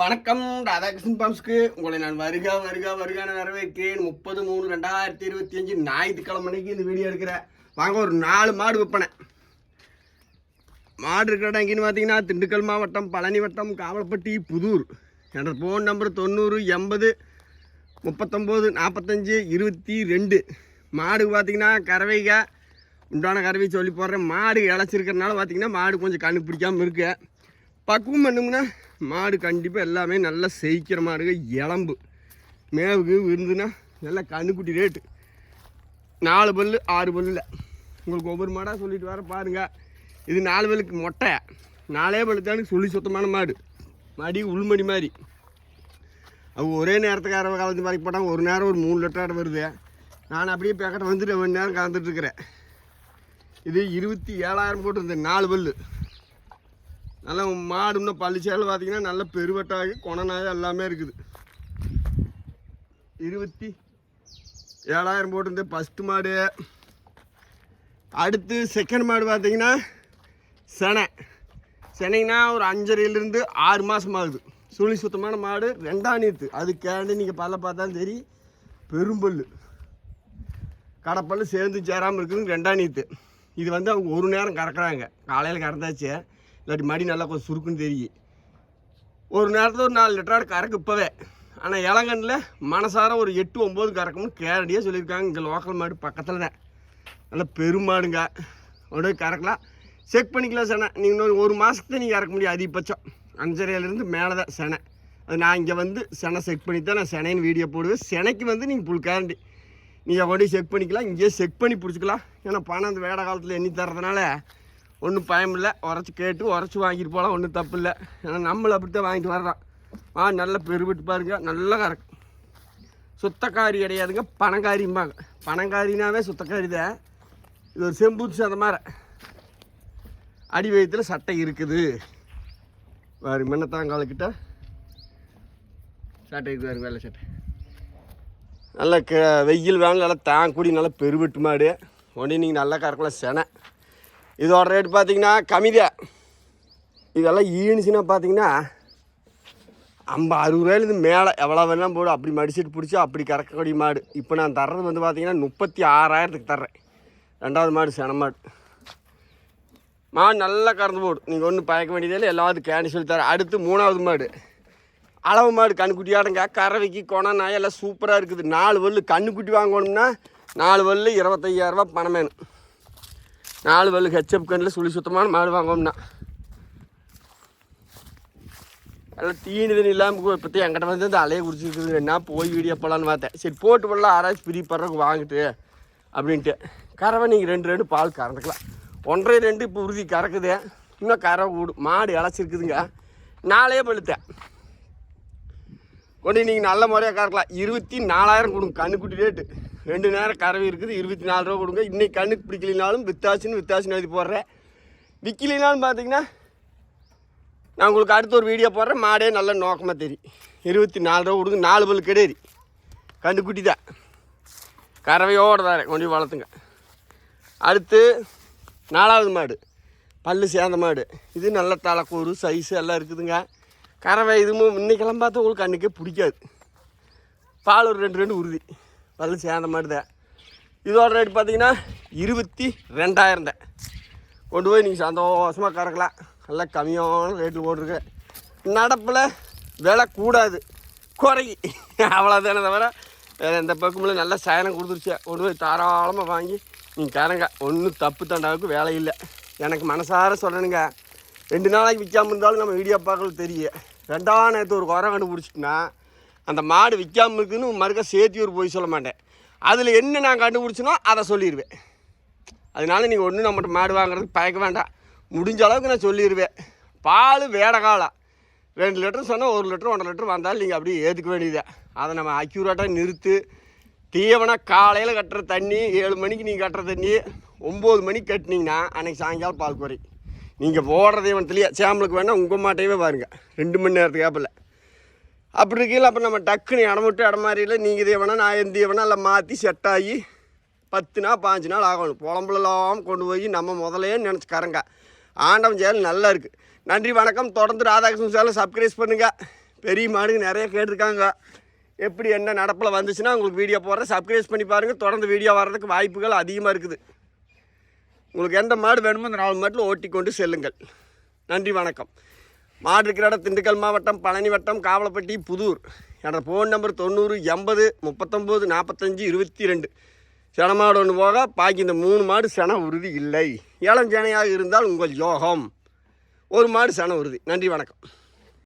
வணக்கம் ராதாகிருஷ்ணன் பம்ஸ்க்கு. உங்களை நான் வருக வருக வருகான வரவேற்கிறேன். முப்பது மூணு ரெண்டாயிரத்தி இருபத்தி அஞ்சு ஞாயிற்றுக்கிழமை அன்னைக்கு இந்த வீடியோ எடுக்கிறேன். வாங்க ஒரு நாலு மாடு விற்பனை. மாடு இருக்கிற இடம் எங்கேன்னு பார்த்தீங்கன்னா திண்டுக்கல் மாவட்டம் பழனி வட்டம் காவலப்பட்டி புதூர். என்ற ஃபோன் நம்பர் தொண்ணூறு எண்பது முப்பத்தொம்போது நாற்பத்தஞ்சு இருபத்தி ரெண்டு. மாடு பார்த்தீங்கன்னா கறவைக உண்டான கறவை சொல்லி போடுறேன். மாடு இழைச்சிருக்கிறனால பார்த்தீங்கன்னா மாடு கொஞ்சம் கண்டுபிடிக்காமல் இருக்கு. பக்குவம் பண்ணுங்கன்னா மாடு கண்டிப்பாக எல்லாமே நல்லா செயிக்கிற மாடுங்க இளம்பு மேவுக்கு விருந்துன்னா நல்லா கண்ணுக்குட்டி ரேட்டு நாலு பல்லு ஆறு பல்லில். உங்களுக்கு ஒவ்வொரு மாடாக சொல்லிட்டு வர பாருங்க. இது நாலு பல்லுக்கு மொட்டை. நாலே பல்லுத்தானு சொல்லி சுத்தமான மாடு. மடி உள்மடி மாதிரி. அவங்க ஒரே நேரத்துக்கு அரை காலத்து வரைக்கும் போட்டாங்க. ஒரு நேரம் ஒரு மூணு லிட்டர் வருது. நான் அப்படியே பேக்கெட் வந்துட்டு ரெண்டு நேரம் கலந்துட்டுருக்கிறேன் இது இருபத்தி ஏழாயிரம் போட்டிருந்தேன் நாலு பல்லு. நல்லா மாடு பள்ளிச்சேரில் பள்ளி பார்த்தீங்கன்னா நல்ல பெருவட்டாகி கொணநாய் எல்லாமே இருக்குது. இருபத்தி ஏழாயிரம் போட்டிருந்தேன் ஃபஸ்ட்டு மாடு. அடுத்து செகண்ட் மாடு பார்த்தீங்கன்னா செனை. சென்னைனா ஒரு அஞ்சரையிலேருந்து ஆறு மாதம் ஆகுது. சுழி சுத்தமான மாடு ரெண்டாம் நீத்து. அதுக்காண்டி நீங்கள் பல்ல பார்த்தாலும் சரி பெரும்பல் கடப்பல் சேர்ந்து சேராமல் இருக்குது ரெண்டாம் நீத்து. இது வந்து அவங்க ஒரு நேரம் கறக்குறாங்க. காலையில் கறந்தாச்சு. இல்லாட்டி மடி நல்லா கொஞ்சம் சுருக்குன்னு தெரியும் ஒரு நேரத்தில் ஒரு நாலு லிட்டராடு கறக்கு இப்போவே. ஆனால் இளங்கண்ணில் மனசார ஒரு எட்டு ஒம்பது கறக்கும்னு கேரண்டியாக சொல்லியிருக்காங்க. இங்கே லோக்கல் மாடு பக்கத்தில் தான். நல்ல பெருமாடுங்க உடனே கறக்கலாம். செக் பண்ணிக்கலாம் செனை. நீங்கள் இன்னொரு ஒரு மாதத்துக்கு நீங்கள் கறக்க முடியும் அதிகபட்சம். அஞ்சரையிலேருந்து மேலே தான் செனை. அது நான் இங்கே வந்து செனை செக் பண்ணி தான் நான் செனைன்னு வீடியோ போடுவேன். செனைக்கு வந்து நீங்கள் புல் கேரண்டி நீங்கள் கொண்டு செக் பண்ணிக்கலாம். இங்கேயே செக் பண்ணி பிடிச்சிக்கலாம். ஏன்னா பணம் அந்த வேட காலத்தில் எண்ணி தர்றதுனால ஒன்றும் பயம் இல்லை உரைச்சி கேட்டு உரைச்சி வாங்கிட்டு போகலாம் ஒன்றும் தப்பு இல்லை ஏன்னா நம்மளை அப்படி தான் வாங்கிட்டு வர்றோம். ஆ நல்ல பெருவிட்டு பாருங்க. நல்லா கறக்கு சுத்தக்காரி கிடையாதுங்க. பணக்காரிம்பாங்க பணக்காரினாவே சுத்தக்காரி தான். இது ஒரு செம்பூச்சி அந்த மாதிரி. அடி வயத்தில் சட்டை இருக்குது. வேறு மின்னத்தாங்காலக்கிட்ட சட்டை இருக்குது வேறு வேலை சட்டை. நல்ல க வெயில் வேணும் நல்லா தாங்கூடி நல்லா பெருவிட்டு மாடு. உடனே நீங்கள் நல்லா கறக்கலாம் செனை. இதோட ரேட் பார்த்திங்கன்னா கம்மிதான். இதெல்லாம் ஈனிச்சுன்னா பார்த்தீங்கன்னா ஐம்பது அறுபது ரூபாயிலேருந்து மேலே எவ்வளோ வேணாலும் போடும் அப்படி மடிச்சிட்டு பிடிச்சி அப்படி கறக்கக்கூடிய மாடு. இப்போ நான் தர்றது வந்து பார்த்திங்கன்னா முப்பத்தி ஆறாயிரத்துக்கு தர்றேன். ரெண்டாவது மாடு சென மாடு. மாடு நல்லா கறந்து போடும் நீங்கள் ஒன்றும் பயக்க வேண்டியதில்லை எல்லாத்துக்கும் கேன்சல் சொல்லி தரேன். அடுத்து மூணாவது மாடு. அளவு மாடு கண்ணுக்குட்டியாடுங்க கறவைக்கு குணம் நாய் எல்லாம் சூப்பராக இருக்குது. நாலு வல்லு கண்ணுக்குட்டி வாங்கணும்னா நாலு வல்லு இருபத்தையாயிரரூபா பணம் வேணும். நாலு வல்லு ஹெச்எப் கண்ணில் சுழி சுத்தமான மாடு வாங்கணும்னா எல்லாம் தீனி தண்ணி இல்லாமல் பற்றி என்கிட்ட வந்து இந்த அலையை குடிச்சிருக்குது. என்ன போய் வீடியோ போகலான்னு பார்த்தேன். சரி போட்டு போடலாம் ஆராய்ச்சி பிரி படுறதுக்கு வாங்கிட்டு அப்படின்ட்டு. கறவை நீங்கள் ரெண்டு ரெண்டு பால் கறந்துக்கலாம். ஒன்றரை ரெண்டு இப்போ உறுதி கறக்குது. இன்னும் கறவை கூடும். மாடு இழைச்சிருக்குதுங்க. நாளே பழுத்தேன். கொண்டு நீங்கள் நல்ல முறையாக கறக்கலாம். இருபத்தி நாலாயிரம் கொடுங்க. கண்ணுக்குட்டி ரேட்டு ரெண்டு நேரம் கறவை இருக்குது இருபத்தி நாலு ரூபா கொடுங்க. இன்னைக்கு கண்ணுக்கு பிடிக்கலினாலும் வித்தாசின்னு வித்தாசின்னு எழுதி போடுறேன். விற்கலினாலும் பார்த்தீங்கன்னா நான் உங்களுக்கு அடுத்த ஒரு வீடியோ போடுறேன். மாடே நல்ல நோக்கமாக தெரியும். இருபத்தி நாலு ரூபா கொடுங்க. நாலு பல் கிடையாது. கண்டுக்குட்டி தான். கறவையோடு தரேன் கொண்டு வளர்த்துங்க. அடுத்து நாலாவது மாடு. பல்லு சேர்ந்த மாடு. இது நல்ல தலைக்கூறு சைஸு எல்லாம் இருக்குதுங்க. கறவை இதுவும் இன்றைக்கெல்லாம் பார்த்தா உங்களுக்கு கண்ணுக்கே பிடிக்காது. பால் ஒரு ரெண்டு ரெண்டு உறுதி. பதில் சேர்ந்த மாதிரி தான் இதோட ரேட் பார்த்தீங்கன்னா இருபத்தி ரெண்டாயிரம் தான் கொண்டு போய் நீங்கள் சந்தோஷமாக கறக்கலாம். நல்லா கம்மியான ரேட்டில் போட்டிருக்கு. நடப்பில் விலை கூடாது. குறையி அவ்வளோதானே தவிர வேறு எந்த பக்கமும் நல்லா சயனம் கொடுத்துருச்சு. கொண்டு போய் தாராளமாக வாங்கி நீங்கள் கறங்க. ஒன்றும் தப்பு தண்டாவுக்கு வேலை இல்லை. எனக்கு மனசார சொல்லணுங்க. ரெண்டு நாளைக்கு விற்காமல் இருந்தாலும் நம்ம வீடியோ பார்க்கறது தெரியும் ரெண்டாம் நேரத்து ஒரு குறை கண்டுபிடிச்சிட்டுனா அந்த மாடு விற்காம இருக்குன்னு மறுக்க சேத்தியூர் போய் சொல்ல மாட்டேன். அதில் என்ன நான் கண்டுபிடிச்சினோ அதை சொல்லிடுவேன் அதனால நீங்கள் ஒன்றும் நம்மகிட்ட மாடு வாங்குறதுக்கு பயக்க வேண்டாம். முடிஞ்ச அளவுக்கு நான் சொல்லிடுவேன் பால் வேட காலம் ரெண்டு லிட்டர் சொன்னால் ஒரு லிட்டர் ஒன்றரை லிட்டர் வந்தாலும் நீங்கள் அப்படியே ஏற்றுக்க வேண்டியதே அதை நம்ம அக்யூரேட்டாக நிறுத்து. தீவனம் காலையில் கட்டுற தண்ணி ஏழு மணிக்கு நீங்கள் கட்டுற தண்ணி ஒம்பது மணிக்கு கட்டினீங்கன்னா அன்றைக்கி சாயங்காலம் பால் குறை. நீங்கள் போடுற தீவனத்துலேயே சேம்பலுக்கு வேணால் உங்கள் மாட்டையவே பாருங்கள் ரெண்டு மணி நேரத்துக்கு கேப்பில் அப்படி இருக்கையில் அப்போ நம்ம டக்குன்னு இடம் விட்டு இடம் மாதிரியில் நீங்கள் தீவனம் நான் எந்த தீவனம் எல்லாம் மாற்றி செட் ஆகி பத்து நாள் பாஞ்சு நாள் ஆகணும். புலம்புலாம் கொண்டு போய் நம்ம முதலே நினச்சிக்காரங்க ஆண்டவன் செயல் நல்லா இருக்குது நன்றி வணக்கம். தொடர்ந்து ராதாகிருஷ்ணன் சேனல் சப்ஸ்கிரைப் பண்ணுங்கள் பெரிய மாடுங்க நிறைய கேட்டிருக்காங்க. எப்படி என்ன நடப்பில் வந்துச்சுன்னா உங்களுக்கு வீடியோ போடுறேன். சப்ஸ்கிரைப் பண்ணி பாருங்கள் தொடர்ந்து வீடியோ வர்றதுக்கு வாய்ப்புகள் அதிகமாக இருக்குது. உங்களுக்கு எந்த மாடு வேணுமோ அந்த நாலு மாட்டில் ஓட்டி கொண்டு செல்லுங்கள். நன்றி வணக்கம். மாடு இருக்கிற இடம் திண்டுக்கல் மாவட்டம் பழனி வட்டம் காவலப்பட்டி புதூர். என்னோடய ஃபோன் நம்பர் தொண்ணூறு எண்பது முப்பத்தொம்போது நாற்பத்தஞ்சு இருபத்தி ரெண்டு சென மாடு ஒன்று போக பாக்கி இந்த மூணு மாடு சென உறுதி இல்லை. இளஞ்சனையாக இருந்தால் உங்கள் யோகம். ஒரு மாடு சென உறுதி. நன்றி வணக்கம்.